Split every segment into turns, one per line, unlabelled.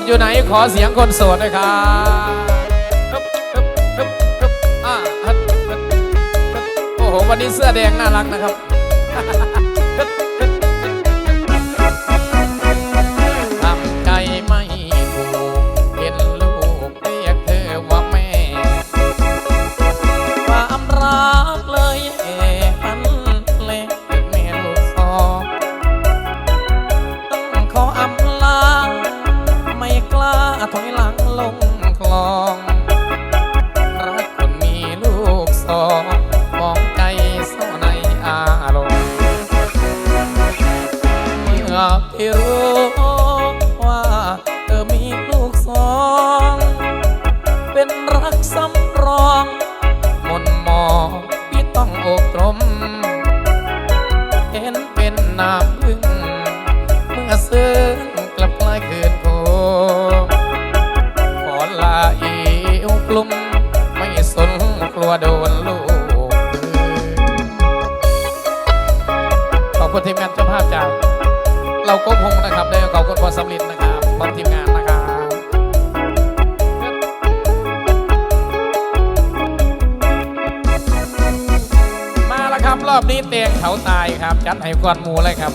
ดอยู่ไหนขอเสียงคนโสดด้วยครับฮึบฮึบฮึบฮึบอ่าฮึบฮึบฮึบโอ้โหวันนี้เสื้อแดงน่ารักนะครับ ก่อนหมูเลยครับ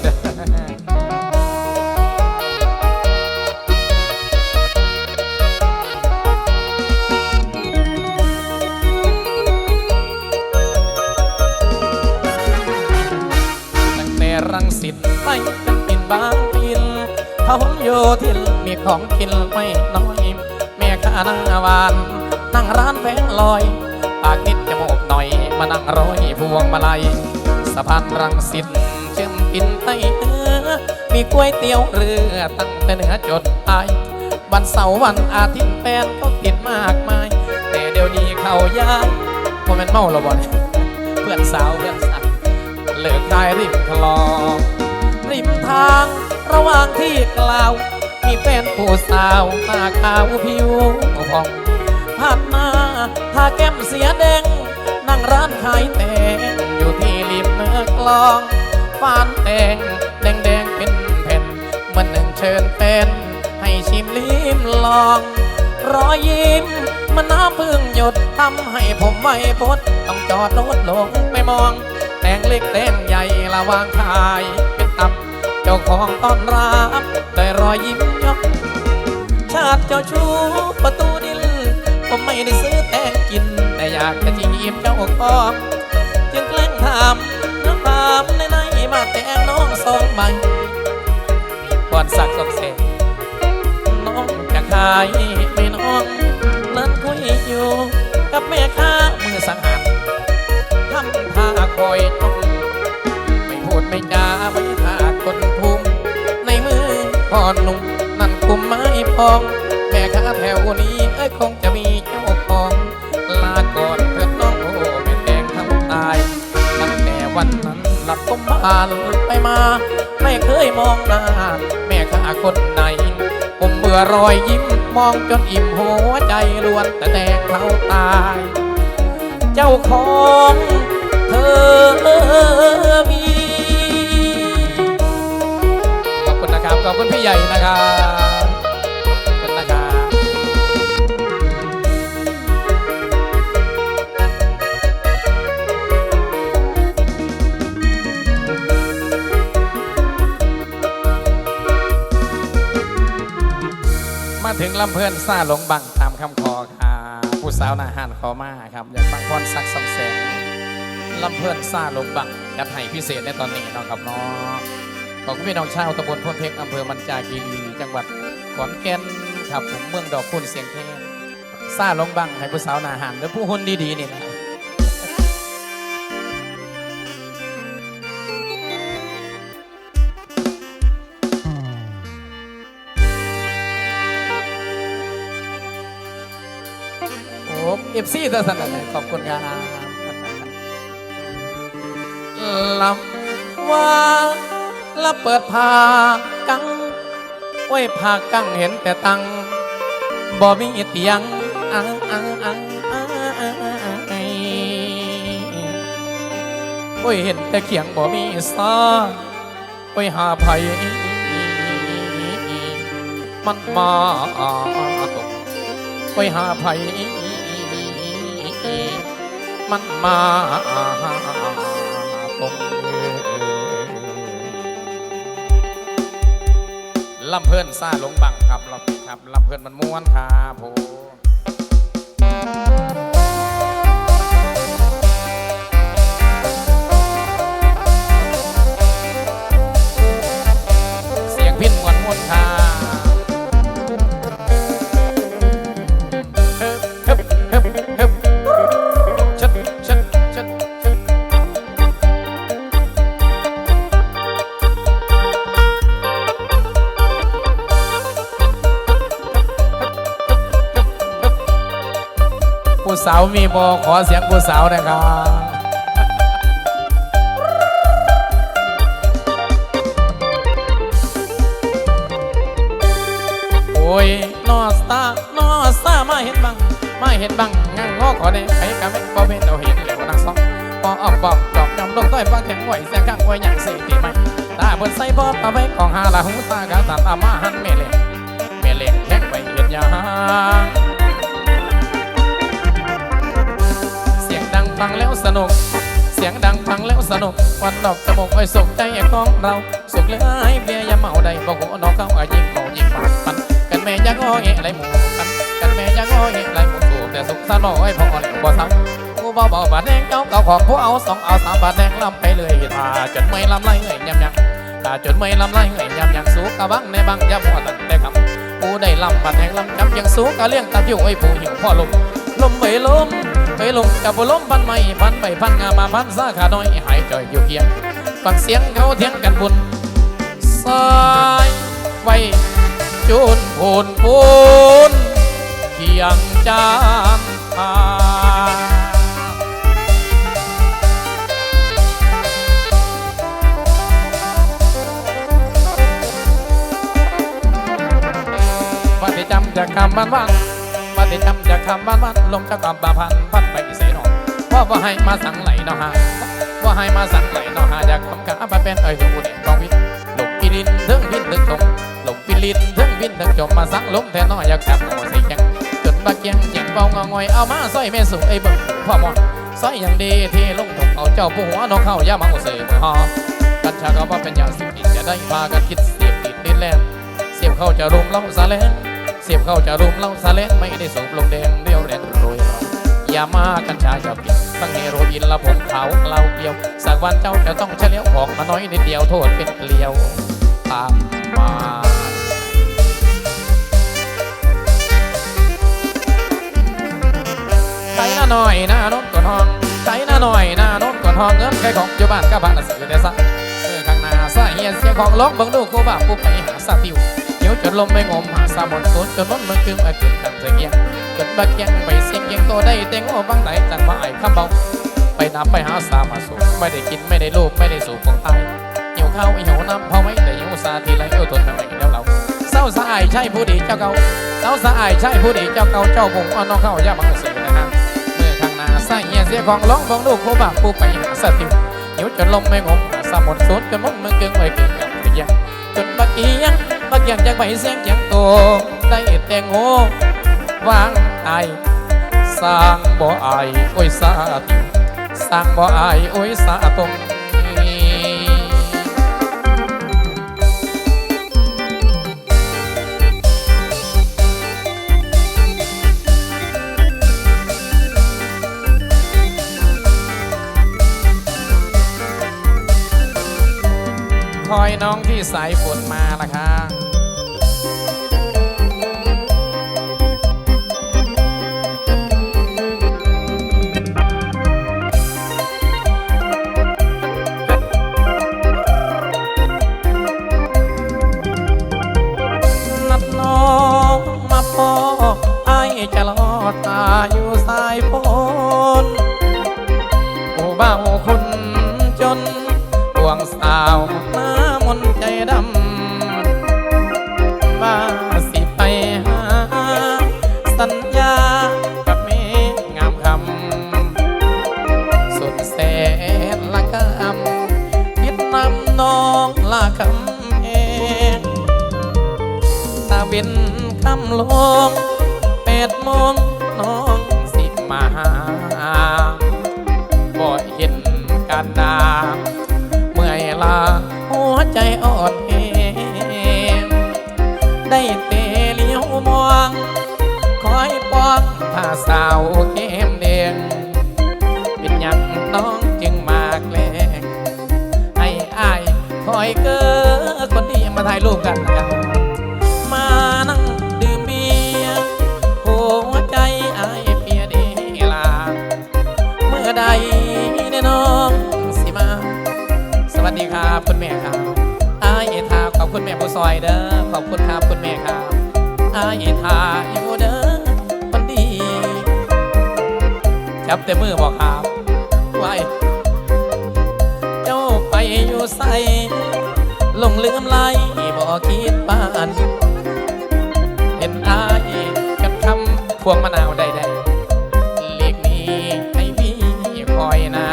ตั้งแต่รังสิตไปจนกินบางปินพหลโยธินมีของกินไม่น้อยแม่ข้านั่งหวาน นั่งร้านแผงลอย ปากนิดจมูกหน่อย มานั่งร้อยพวงมาลัยสะพานรังสิต อินใต้เนื้อมีก๋วยเตี๋ยวเรือตั้งแต่เหนือจดใต้วันเสาร์วันอาทิตย์แฟนเขาติดมากมาย แต่เดี๋ยวนี้เขาย้ายพอแมันเมาล้วบ่นเพื่อนสาวเพื่อนสาวเลิกได้ริมคลองริมทางระหว่างที่กล่าว มีแฟนผู้สาวหน้าขาวผิวผ่องผ่านมาทาแก้มเสียแดงนั่งร้านขายแตงอยู่ที่ริมเนื้อกลอง ฟานแตงแดงแดงๆเป็นแผ่นมันหนึ่งเชิญแฟนให้ชิมลิ้มลอง รอยยิ้มมันน้ำพึ่งหยดทำให้ผมไม่พดต้องจอดรถลงไปมองแต่งเล็กแต่งใหญ่ระวางขายเป็นตับ เจ้าของต้อนรับได้รอยยิ้มยกชาติเจ้าชู้ประตูดินผมไม่ได้ซื้อแต่งกิน แต่อยากจะจีบเจ้าของจึงแกล้งถามน้ำตามในใน มาแต่งน้องสองใบก่อนสักสองเสกน้องจะขายไม่น้องนั้นคุยอยู่กับแม่ค้ามือสังหารทำท่าคอยจ้อง ไม่พูดไม่จาไว้ท่าคนภูมิในมือพ่อนุ่มนั่นกุมไม้พอง แม่ค้าแถวนี้เอ้ยคง ผมบ้านไปมา ไม่เคยมองหน้า แม่ข้าคนไหนผมเบื่อรอยยิ้มมองจนอิ่มหัวใจล้วนแต่แดงเขาตาย เจ้าของเธอมีขอบคุณนะครับ ขอบคุณพี่ใหญ่นะครับ ถึงลำเพื่อนซาหลงบังตามคำขอค่ะผู้สาวนาหานขอมาครับอยากฟังพรสักสองแสงลำเพื่อนซาหลงบังจัดให้พิเศษในตอนนี้เนาะครับเนาะขอบคุณพี่น้องชาวตำบลพนเพกอำเภอมันจาคีรีจังหวัดขอนแก่นครับผมเมืองดอกคุณเสียงแค่ซาหลงบังให้ผู้สาวนาหานและผู้หุ่นดีๆนี่นะ เอฟซีตัวสั่นเลยขอบคุณครับลำว่าละเปิดผากังไว้ผากังเห็นแต่ตังบ่มีเตียงอังอังอังอังโอ้ยเห็นแต่เขียงบ่มีซาโอ้ยหาไผมันมาตกไปหาไผ มันมาตรงลำเพิ่นซาหลงบังครับลำครับลำเพิ่นมันม้วนครับผม มีบอขอเสียงผู้สาวนะครับโอ้ยนอสตานอสตามาเห็นบังมาเห็นบังงังงอขอได้ไปกับแม่บ่เป็นเอาเห็นเหลวนังซองพอออกบอกจอกยำลงต้อยฟังแทงไหวเสียงข้างไว้อย่างสี่ตีไม่ตาเปิดใส่บอตาไปของหาละหูตากาตัดอามาหันเมเล่เมเล่แข้งไปเห็นยา ฟังแล้วสนุก เสียงดังฟังแล้วสนุกวันดอกจมูกไอ้สุขใจของเรา สุขเลยเบียร์อยาเมาใดบอกหัวน้องเขาอายิ่งเมายิ่งปากปันกันแม่ยังอ้อเอะไรหมูกันกันแม่ยังอ้อเอะไรหมูสูแต่สุขสนอยพออ่อนบ่ซ้ำกูเบาเบาบาดแดงเก้าเก้าของผู้เอาสองเอาสามบาทแดงลำไปเลยตาจนไม่ลำไรเงยยำยังตาจนไม่ลำไรเงยยำยังสูกะบังในบังยำหัวตั้งแต่คำกูได้ลำบาดแดงลำจำยังสูกะเลี้ยงตาอยู่ไอ้ผู้หิวพ่อลมลมไปลม ไปลมกับบุลมพันไม่พันไปพันงามาพันสาขาน้อยหายจอยอยู่เคียงฟังเสียงเขาเถียงกันบุญสายไว้จูนพูนพูนเคียงจานทาว่าได้จำจากคำบ้านวันว่า ได้จำจากคำบ้านวันลงจากความบาพันพันไปเสียหนอว่าว่าให้มาสั่งไหลเนาะฮะว่าให้มาสั่งไหลเนาะฮะอยากคำขามาเป็นเอ้ยหูเด็กกองวิทย์หลบปีดินเทิงวินเทิงตรงหลงปิลินถึงวินถึงจบมาสังลงแต่น้อยอยากจับหัวใส่ยังจนบาเกียงเจียงเบางองอยเอามาสร้อยแม่สุไอ้เบิ่งพ่อมอนสร้อยอย่างดีที่ลงถกเอาเจ้าผู้หัวนกเข้ายามาเสือหอกัญชาก็ว่าเป็นยาสิบติดจะได้พากันคิดเสียบติดดินแลนเสียบเข้าจะรุมเล่าซาเลง เสียบเข้าจะรุมเล่าซาเลงไม่ได้สูบลงแดงเดียวแดงโรยอย่ามากัญชาจะปิดตั้งเฮโรอีนละผมขาวเหล้าเกลียว สักวันเจ้าจะต้องเฉลียวของมาน้อยนิดเดียวโทษเป็นเกลียวตามมาใจหน้าหน่อยหน้าโน้นก่อนห้องใจหน้าหน่อยหน้าโน้นก่อนห้องเงินใครของอยู่บ้านก็บ้านสื่อแต่ซะเมื่อข้างหน้าซาเฮียเสียงของร้องเบิ่งดูกูบ้ากูไปหาซาติว เดี๋ยวจนลมไม่งมหาซาบนสนจนมันเมืองกึ่งไอ้กึ่งกันเสียงจนบักยังไปเสียงยังตัวได้เต็งโอ้บางไหนจังมาไอ้คำเบาไปนับไปหาซามาสูไม่ได้กินไม่ได้ลูบไม่ได้สูบของตายหิวข้าวหิวน้ำพอไหมแต่หิวซาทีไรเออทนไม่ไหวแล้วเราเศร้าสะอายใช่ผู้ดีเจ้าเก่าเศร้าสะอายใช่ผู้ดีเจ้าเก่าเจ้าคงเอาน้องเข้าย่ามังสีนะครับเมื่อข้างหน้าใส่เหียเสียของร้องบองลูกโคบาปูไปหาสติวหิวจนลมไม่งมหาสมุนสุดจนมุนมึงเกิงไว้เกิงกับเรียจนบักเอียง บักเอียงจากใบเสียงเจียงโตได้แต่งโง่วางไอสร้างบ่อไอโอ้ยสาติสร้างบ่อไอโอ้ยสาตรง น้องที่สายฝนมาล่ะค่ะนัดน้องมาพ่อไอจะรอตาอยู่สายฝ ดำว่าสิไปหา สัญญากับเมฆงามคำ สุดแสนละกำคิดนำน้องละคำเองตาเป็นคำลง ที่ยังมาถ่ายรูปกันนะครับ มานั่งดื่มเบียร์หัวใจอายเปียเดลา เมื่อใดได้น้องสิมา สวัสดีครับคุณแม่ครับอายทาขอบคุณแม่ผู้ซอยเด้อขอบคุณครับคุณแม่ครับอายทาอยู่เด้อคนดี จับแต่มือบอกครับไว้เจ้าไปอยู่ใส่ลงลืมไหล คิดปานเห็นอายกับคำพวงมะนาวได้ได้เรียกนี้ให้พี่คอยนา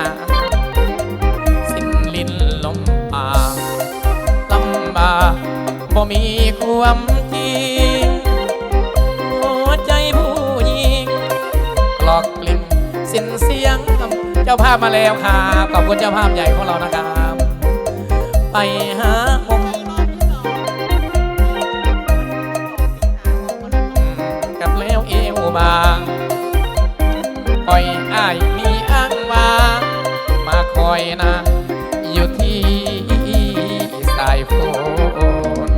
สิ้นลิ้นลมปากลำบากบ่มีความจริงหัวใจผู้หญิงกลอกกลิ่นสิ้นเสียงเจ้าภาพมาแล้วครับขอบคุณเจ้าภาพใหญ่ของเรานะครับ ไปหา นะ อยู่ที่สายฝน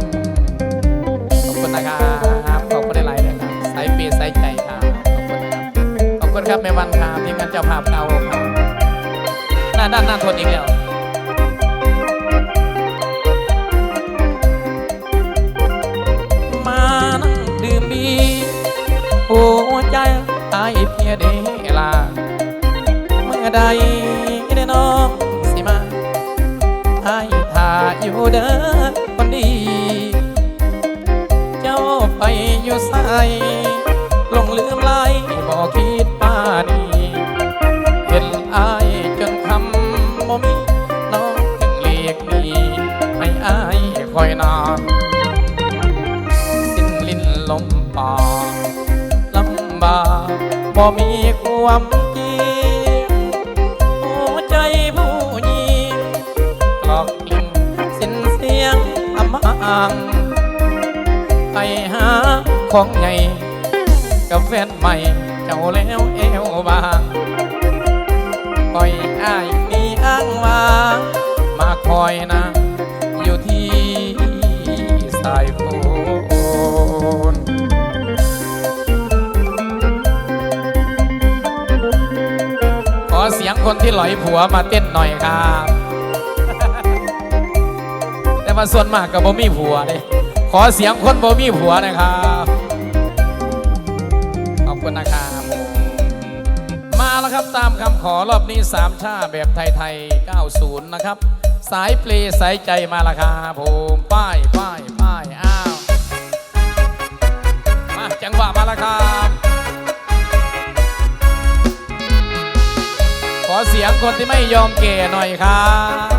ขอบคุณนะครับขอบคุณหลายๆนะครับสายเปียสายใจครับขอบคุณนะครับขอบคุณครับแม่วันครับที่งานเจ้าภาพเราครับหน้าด้านหน้าทนอีกแล้ว เด้อคนดี เจ้าไปอยู่ใส่ลงลืมไหลบอกคิดป้านีเห็นอายจนคำบ่มีน้องจึงเรียกนีให้อายคอยนอนสิ้นลิ้นลมปากลำบากบ่มีความจริงางไปหาของใหญ่กับแฟนใหม่ เจ้าแล้วเอวบางปล่อยอ้ายมีอ้างวางมาคอยนะ อยู่ที่สายฝนขอเสียงคนที่หลอยผัวมาเต้นหน่อยครับ ว่าส่วนมากกับบ่มีผัวเลยขอเสียงคนบ่มีผัวนะครับขอบคุณนะครับมมาแล้วครับตามคำขอรอบนี้สามชาแบบไทยๆ90 นะครับ สายเปลสายใจมาแล้วครับผมป้ายป้ายป้ายอ้าวมาจังหวะมาแล้วครับ ขอเสียงคนที่ไม่ยอมเก่หน่อยครับ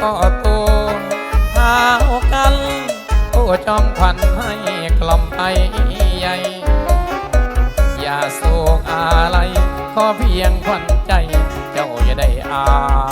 ก็โตเท้ากันผู้จอมพันให้กล่อมไปใหญ่ อย่าโศกอะไรขอเพียงควันใจ เจ้าอย่าได้อา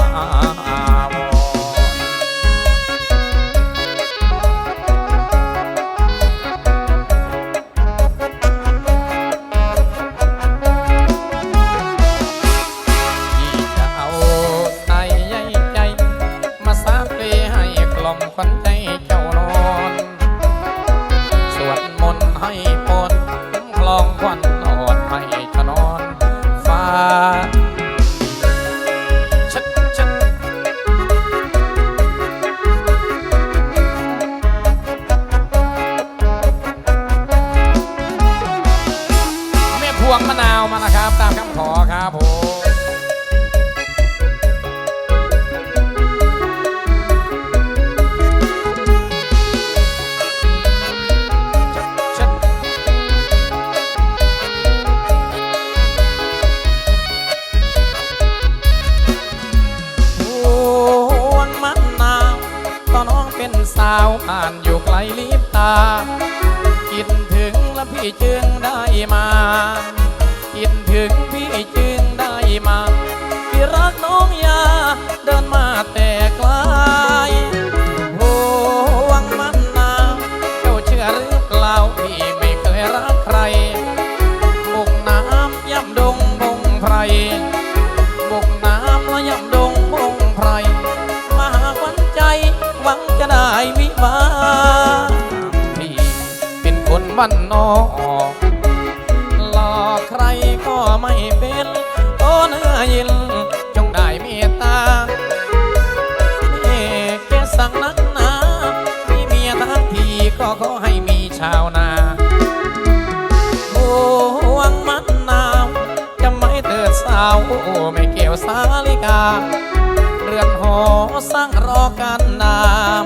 ำข ไพรบกน้ำและยำดงบงไพรมาหาขวัญใจหวังจะได้วิวาพี่เป็นคนบ้านนอกหลอกใครก็ไม่เป็นโอ้เนื้อยิน เรือนหอสร้างรอกันนาม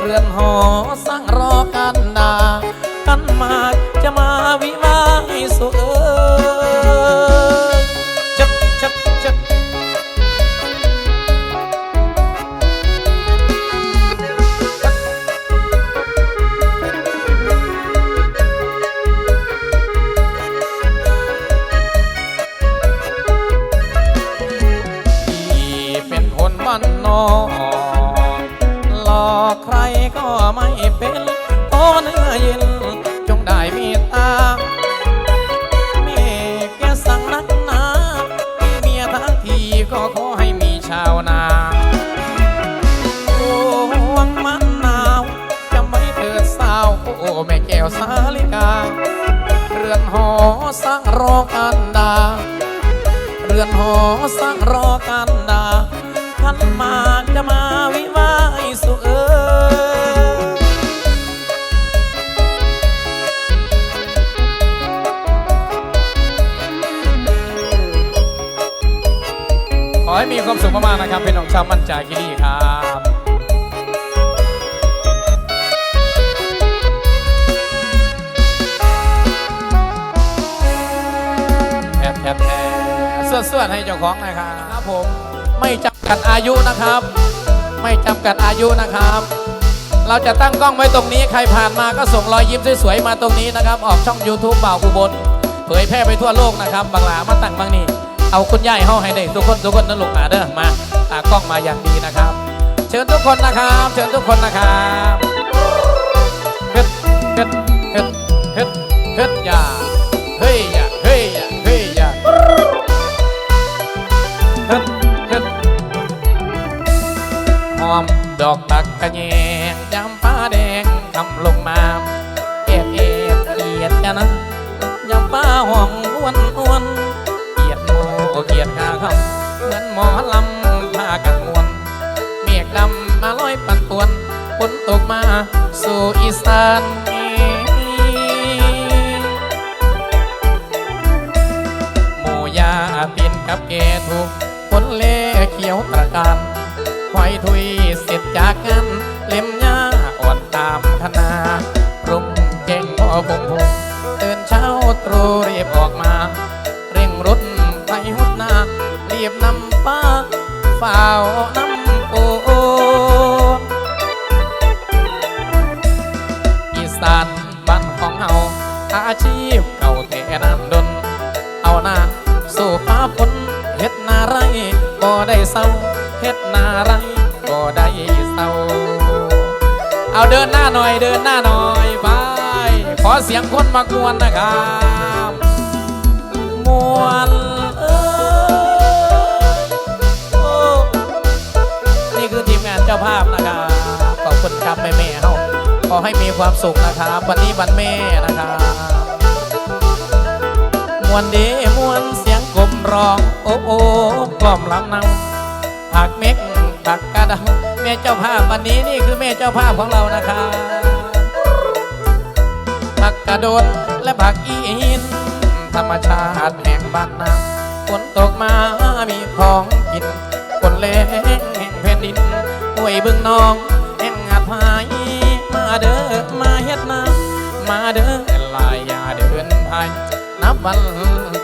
เรือนหอสร้าง ให้มีความสุขมากๆนะครับเป็นของชาวมั่นใจากิรีครับแทบแทบแทบเสื้อๆให้เจ้าของหนะครับครับผมไม่จำกัดอายุนะครับ ไม่จำกัดอายุนะครับ เราจะตั้งกล้องไว้ตรงนี้ใครผ่านมาก็ส่งรอยยิ้มสวยๆมาตรงนี้นะครับ ออกช่อง YouTube บ่าวอุบลเผยแพร่ไปทั่วโลกนะครับบางหลามาตั้งบางนี่ เอาคุณย่ายเฮาให้ได้ทุกคนทุกคนนั่นลูกหนาเด้อมาตากล้องมาอย่างดีนะครับ เชิญทุกคนนะครับ เชิญทุกคนนะครับเฮ็ดเฮ็ดเฮ็ดเฮ็ดเฮ็ดอย่าเฮ้ยอย่าเฮ้ยอย่าเฮ้ยอย่าเฮ็ดเฮ็ดหอมดอกตักกะแยงย สู่อีสานหมูยาปีนกับเกถูกฝนเล่เขียวตระการควายทุยเสร็จจากงานเล็มหญ้าอ่อนตามคณารุ่งแจ้งพ่อพงพงตื่นเช้าตรู่รีบออกมา เร่งรถไปหุดนา รีบนำป้าฝ่าวน้ำ อาชีพเก่าแต่นานดน เอาหน้าสู่ฟ้าฝนเฮ็ดนาไรบ่ได้เศร้าเฮ็ดนาไรบ่ได้เศร้า เอาเดินหน้าหน่อยเดินหน้าหน่อยไปขอเสียงคนมากวนนะครับมวนเอ้ยโอ้นี่คือทีมงานเจ้าภาพนะครับ อให้มีความสุขนะครับ วันนี้วันแม่นะครับมวนดีมวนเสียงกลมร้องโอ้โอ้กล่อมลำนำผักเม็กผักกระดาแม่เจ้าภาพวันนี้นี่คือแม่เจ้าภาพของเรานะครับผักกระโดดและผักอีหินธรรมชาติแห่งบ้านนาฝนตกมามีของกินคนเล่งแห่งแผ่นดินห้วยบึงนองแห่งอาภาย เด้อมาเฮ็ดนามาเด้อลายอย่าเดินพายนับวัน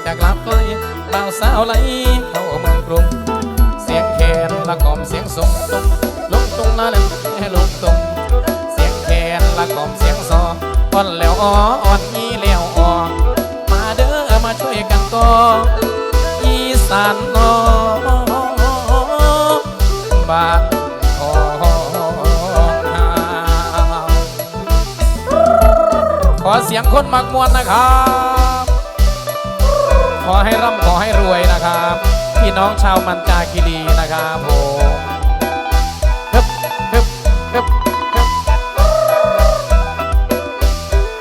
จากลับไกลบ่าวสาวไหลเข้าเมืองกรุง เสียงแคนละกล่อมเสียงส่งตรงลงตรงนั่นให้ลงตรงเสียงแคนละกล่อมเสียงซออ่อนแล้วอ่ออ่อนอีแล้วอ่อมาเด้อมาช่วยกันก็อีสานนอบ้า อเสียงคนมักมวนนะครับ ขอให้ร่ำขอให้รวยนะครับ พี่น้องชาวมันจาคีรีนะครับผมฮึบฮึบฮึบฮึบ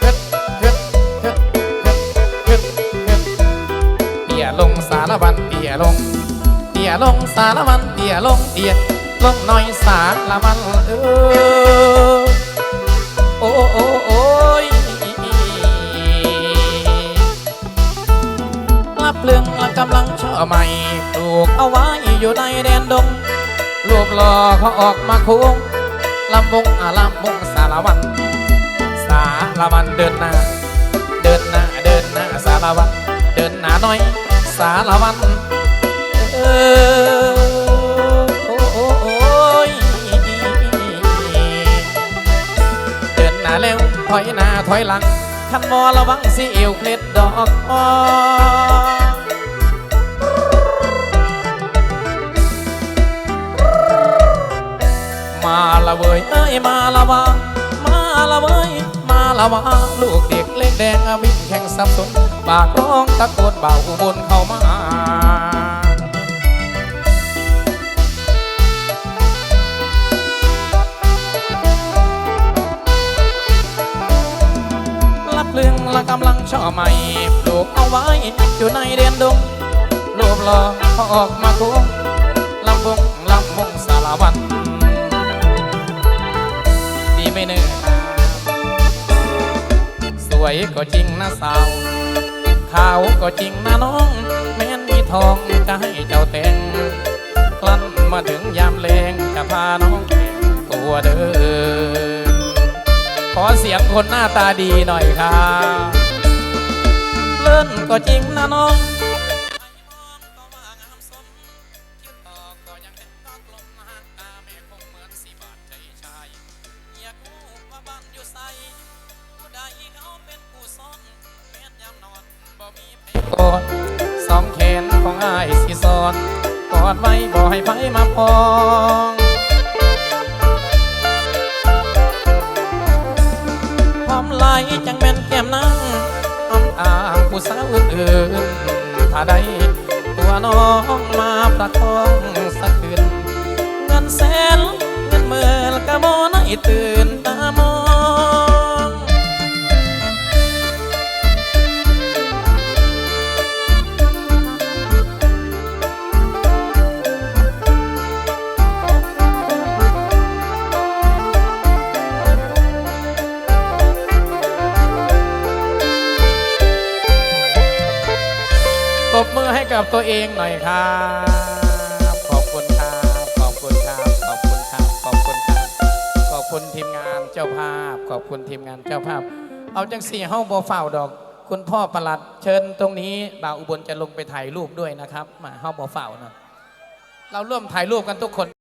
ฮึบฮึบฮึบฮึบฮึบเตี่ยลงสารวันเตี่ยลง เตี่ยลงสารวันเตี่ยลงเตี่ยลงหน่อยสารวันเออโอ้โอ้ กำลังเช่อใหม่ปลูกเอาไว้อยู่ในแดนดงรูปหล่อเขาออกมาโค้งลำวงอาลำวงสารวัน สารวันเดินหน้า เดินหน้าเดินหน้าสารวัน เดินหน้าน่อย สารวันเออโอ้โอ้โอ้ยเดินหน้าแล้วถอยหน้าถอยหลังขันมอระวังสิเอวเคล็ดดอกอ้อ ละเวยเอ้ยมาละวามาละเวยมาละวาลูกเด็กเล็กแดงวิ่งแข่งสับสนปากร้องตะโกนเบาอุบลเข้ามารับเรื่องละกำลังช่อใหม่ปลูกเอาไว้อยู่ในเดียนดงรูปหล่อพอออกมาโค้งลำวงลำวงสารวันดี ไม่เนื้อสวยก็จริงนะสาวขาวก็จริงนะน้อง แม้นมีทองจะให้เจ้าแต่งคลั่นมาถึงยามแรงจะพาน้องแต่งตัวเดิน ขอเสียงคนหน้าตาดีหน่อยครับเลื่นก็จริงนะน้อง อดไว้บ่ให้ไฟมาพองความไหลจังเป็นแก้มนางอ้อมอ่างผู้สาวอื่นๆถ้าได้ตัวน้องมาประคองสักคืนเงินแสนเงินหมื่นตื่นตามอง กับตัวเองหน่อยครับ ขอบคุณครับ ขอบคุณครับ ขอบคุณครับ ขอบคุณครับ ขอบคุณทีมงานเจ้าภาพ ขอบคุณทีมงานเจ้าภาพ เอาจังสี่ห้องบอเฝ้าดอก คุณพ่อประหลัดเชิญตรงนี้บ่าวอุบลจะลงไปถ่ายรูปด้วยนะครับ มาห้องบอเฝ้านะเราร่วมถ่ายรูปกันทุกคน